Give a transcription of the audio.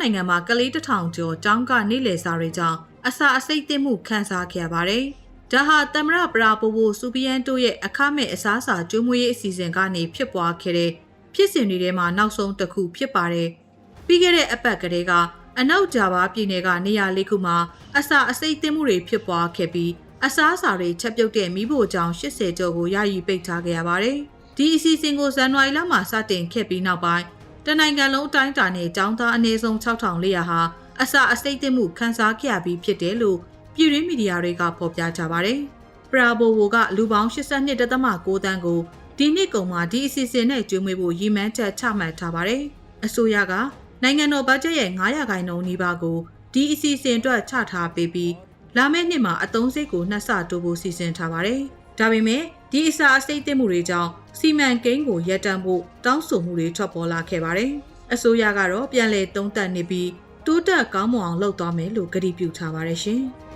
နိုင်ငံမှာကလေးတစ်ထောင်ကျော်ကျောင်းကနေလေစာတွေကြောင့်အစာအစိတ်သင့်မှုခံစားခဲ့ရပါတယ်။ဒါဟာသမရပရာပိုဘိုစူပီယန်တို့ရဲ့အခမဲ့အစားအစာကျွေးမွေးရေးအစီအစဉ်ကနေဖြစ်ပွားခဲ့တဲ့ဖြစ်စဉ်တွေထဲမှာနောက်ဆုံးတစ်ခုဖြစ်ပါတယ်။ပြီးခဲ့တဲ့အပတ်ကလေးကအနောက်ဂျာဗာပြည်နယ်ကနေရာလေးခုမှာအစာအစိတ်သင့်မှုတွေဖြစ်ပွားခဲ့ပြီးအစားအစာတွေချက်ပြုတ်တဲ့မိဖို့ကြောင့်80ကျော်ကိုယာယီပိတ်ထားခဲ့ရပါတယ်။ဒီအစီအစဉ်ကိုဇန်နဝါရီလမှာစတင်ခဲ့ပြီးနောက်ပိုင်း တနိုင်ငံလုံးအတိုင်းအတာနဲ့ចောင်းသားအနည်းဆုံး6400ဟာအစာအစိတ်သင့်မှုခန်းစားခဲ့ရပြီးဖြစ်တယ်လို့ပြည်ရင်းမီဒီယာတွေကဖော်ပြကြပါတယ်။ပရာဘိုဝိုကလူပေါင်း82.6တန်းကိုဒီနှစ်ကုန်မှာဒီအစီအစဉ်နဲ့ကျွေးမွေးဖို့ရည်မှန်းချက်ချမှတ်ထားပါတယ်။အစိုးရကနိုင်ငံတော်ဘတ်ဂျက်ရဲ့900ခိုင်နှုန်းနီးပါးကိုဒီအစီအစဉ်အတွက်ချထားပေးပြီးလာမယ့်နှစ်မှာအသုံးစိတ်ကိုနှစ်ဆတိုးဖို့စီစဉ်ထားပါတယ်။ ဒါပေမဲ့ဒီအစာအစိတ်သင့်မှုတွေကြောင့်စီမံကိန်းကိုရပ်တန့်ဖို့တောင်းဆိုမှုတွေထွက်ပေါ်လာခဲ့ပါတယ်။အစိုးရကတော့ပြန်လည်သုံးသပ်နေပြီးတိုးတက်ကောင်းမွန်အောင်လုပ်သွားမယ်လို့ကတိပြုထားပါတယ်ရှင်။